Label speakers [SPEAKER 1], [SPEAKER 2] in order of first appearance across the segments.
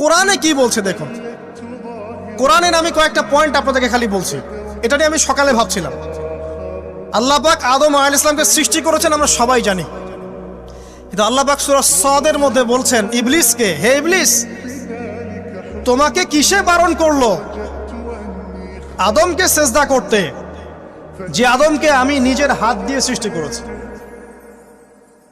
[SPEAKER 1] কোরআনে কি বলছে দেখুন কোরআনের আমি কয়েকটা পয়েন্ট আপনাদেরকে খালি বলছি। এটা নিয়ে আমি সকালে ভাবছিলাম। আল্লাহ পাক আদম আল ইসলামকে সৃষ্টি করেছেন, আমরা সবাই জানি। কিন্তু আল্লাহ পাক সুরা সদের মধ্যে বলছেন, ইবলিসকে, হে ইবলিস, তোমাকে কিসে বারণ করল? আদমকে সেজদা করতে, যে আদমকে আমি নিজের হাত দিয়ে সৃষ্টি করেছি।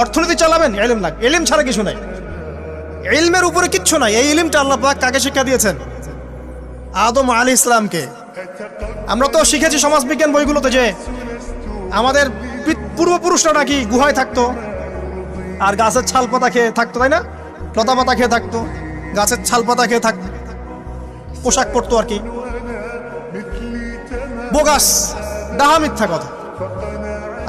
[SPEAKER 1] অর্থনীতি চালাবেন, এলেম লাগবে এলেম ছাড়া কিছু নাই। ইলমের উপরে কিচ্ছু নাই। এই ইলিমটা আল্লাহ পাক কাকে শিক্ষা দিয়েছেন? আদম আলী ইসলামকে। আমরা তো শিখেছি সমাজবিজ্ঞান বইগুলোতে যে আমাদের পূর্বপুরুষরা নাকি গুহায় থাকতো, আর গাছের ছাল পাতা খেয়ে থাকতো, তাই না? লতা পাতা খেয়ে থাকতো, গাছের ছাল পাতা খেয়ে থাকতো পোশাক পরতো আর কি। বোগাস ডাহা মিথ্যা কথা।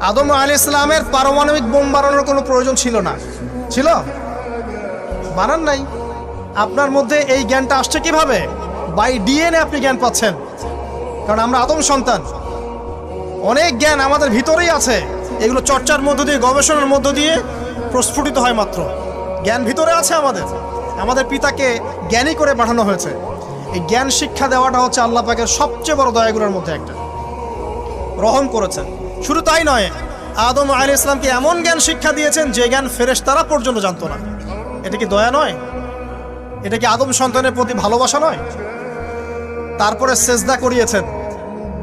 [SPEAKER 1] আদম আলী ইসলামের পারমাণবিক বোম বানানোর কোনো প্রয়োজন ছিল না। ছিল? বানান নাই। আপনার মধ্যে এই জ্ঞানটা আসছে কীভাবে? বাই ডিএনএ আপনি জ্ঞান পাচ্ছেন। কারণ আমরা আদম সন্তান। অনেক জ্ঞান আমাদের ভিতরেই আছে। এগুলো চর্চার মধ্য দিয়ে, গবেষণার মধ্য দিয়ে প্রস্ফুটিত হয় মাত্র। জ্ঞান ভিতরে আছে আমাদের। আমাদের পিতাকে জ্ঞানী করে পাঠানো হয়েছে। এই জ্ঞান শিক্ষা দেওয়াটা হচ্ছে আল্লাহ পাকের সবচেয়ে বড় দয়াগুলোর মধ্যে একটা। রহম করেছেন। শুধু তাই নয়, আদম আল ইসলামকে এমন জ্ঞান শিক্ষা দিয়েছেন যে জ্ঞান ফেরেশ তারা পর্যন্ত জানতো না। এটা কি দয়া নয়? এটা কি আদম সন্তানের প্রতি ভালোবাসা নয়? তারপরে সেজদা করিয়েছেন।